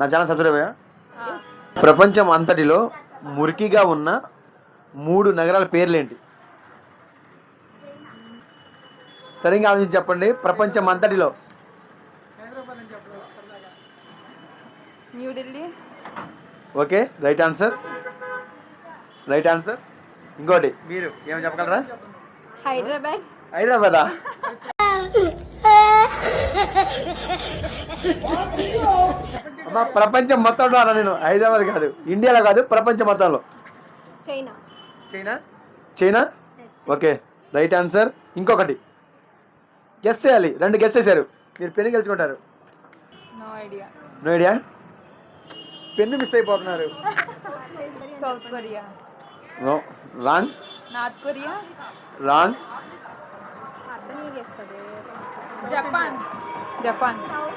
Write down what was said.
నా channel subscribe అయ్యా? ప్రపంచం అంతటిలో మురికిగా ఉన్న మూడు నగరాల పేర్లేంటి? సరిగ్గా ఆలోచించి చెప్పండి. ప్రపంచం అంతటిలో. New Delhi okay right answer. Right answer. ఇంకోటి. మీరు ఏమని చెప్పగలరా? హైదరాబాద్. హైదరాబాదా? ప్రపంచం మొత్తంలో అన్నా నేను. హైదరాబాద్ కాదు ఇండియాలో కాదు ప్రపంచం మొత్తంలో. China. China? China? Okay right answer. ఇంకొకటి. గెస్ చేయాలి. రెండు గెస్ చేశారు. మీరు pen గెలుచుకుంటారు. No idea. No idea? Pen miss అయిపోతున్నారు. South Korea. No. Wrong north Korea. Wrong Japan. Japan.